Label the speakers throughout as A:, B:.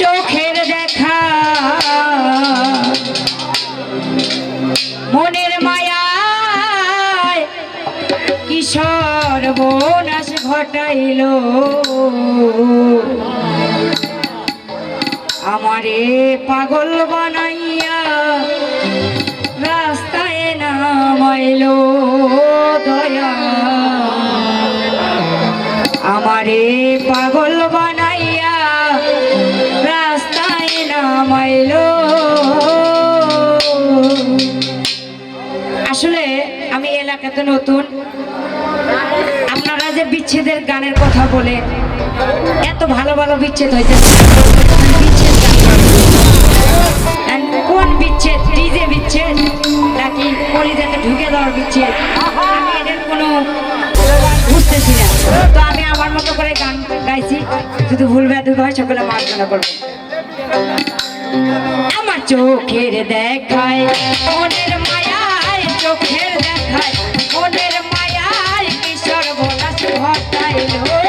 A: চোখের দেখা। মনের মায়ায় কিশোর বনাস ঘটাইল। আমারে পাগল বানাইয়া রাস্তায় নামাইল দয়া। আমারে পাগল বানাইয়া নামাইল আসলে আমি এলাকাতে নতুন। আপনারা যে বিচ্ছেদের গানের কথা বলে এত ভালো ভালো বিচ্ছেদ হয়েছে বিচ্ছেদ গান। কোন বিচ্ছেদ? ডিজে বিচ্ছেদ? নাকি কলিজাতে ঢুকে দেওয়ার বিচ্ছেদ? আমি এদের কোনো বুঝতেছি না। তো আমি আমার মতো করে গান গাইছি। শুধু ভুল ব্যাধুক হয়, সকলে মার্জনা করব। আমার চোখের দেখায় মনের মায়ায় চোখের দেখায় মনের মায়ায় কিশোর ভোলাস ঘটাইল?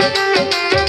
A: Música